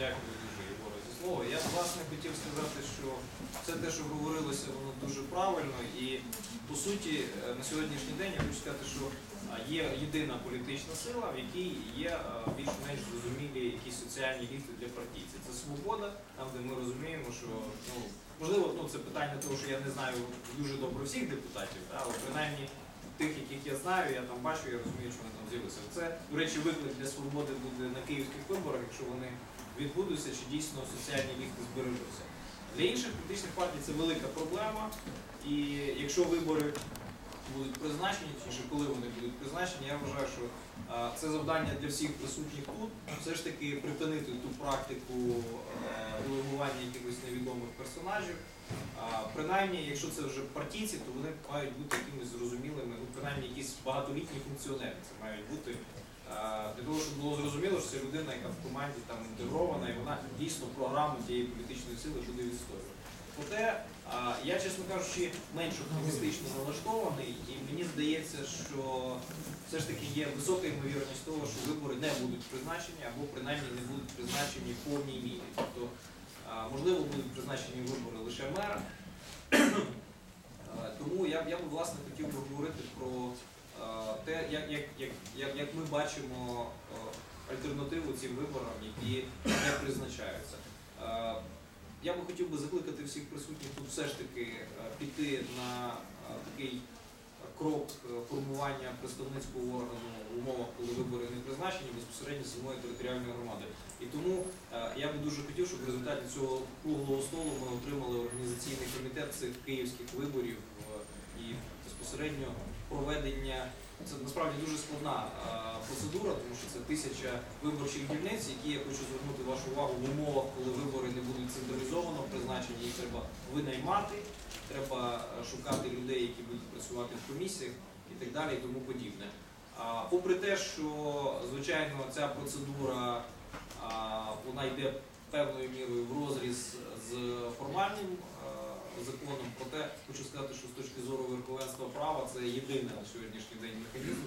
Дякую дуже, Єгоре, за слово. Я власне хотів сказати, що все те, що говорилося, воно дуже правильно. І по суті, е, на сьогоднішній день я хочу сказати, що є єдина політична сила, в якій є більш-менш зрозумілі якісь соціальні ліфти для партійців. Це свобода, там де ми розуміємо, що ну можливо, ну це питання того, що я не знаю дуже добре всіх депутатів, да, але принаймні. Тих, яких я знаю, я там бачу, я розумію, що вони там з'явилися. Це, до речі, виклик для свободи буде на київських виборах, якщо вони відбудуться, чи дійсно соціальні ліфти збережуться. Для інших політичних партій це велика проблема, і якщо вибори будуть призначені, чи коли вони будуть призначені, я вважаю, що це завдання для всіх присутніх тут, все ж таки припинити ту практику делегування якихось невідомих персонажів. Принаймні, якщо це вже партійці, то вони мають бути якимись зрозумілими, ну принаймні якісь багатолітні функціонери. Це мають бути для того, щоб було зрозуміло, що це людина, яка в команді там інтегрована, і вона дійсно програму тієї політичної сили буде відстоювати. Проте я, чесно кажучи, менш оптимістично налаштований, і мені здається, що все ж таки є висока ймовірність того, що вибори не будуть призначені або принаймні не будуть призначені в повній мірі. Тобто, можливо, будуть призначені вибори лише мера. Тому я, я б власне хотів би говорити про те, як, як, як, як, ми бачимо альтернативу цим виборам, які не призначаються. Я би хотів би закликати всіх присутніх тут все ж таки піти на такий крок формування представницького органу в умовах, коли вибори не призначені безпосередньо самої територіальної громади. І тому я би дуже хотів, щоб в результаті цього круглого столу ми отримали організаційний комітет цих київських виборів і безпосередньо проведення. Це насправді дуже складна процедура, тому що це тисяча виборчих дільниць, які я хочу звернути вашу увагу в умовах, коли вибори не будуть централізовано призначені, їх треба винаймати, треба е, шукати людей, які будуть працювати в комісіях і так далі, і тому подібне. А, Попри те, що звичайно ця процедура а, вона йде певною мірою в розріз з формальним е, законом, проте хочу сказати, що з точки зору верховенства права це єдиний на сьогоднішній день механізм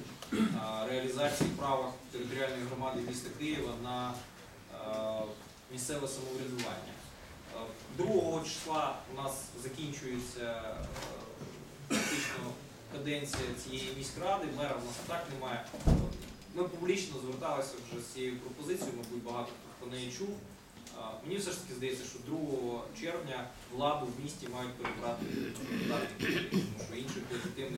реалізації права територіальної громади міста Києва на місцеве самоврядування. Е, 2 числа у нас закінчується фактично каденція цієї міськради, мера в нас і так немає. Ми публічно зверталися вже з цією пропозицією, мабуть, багато хто про неї чув. Мені все ж таки здається, що 2 червня владу в місті мають перебрати тому що інших легітимних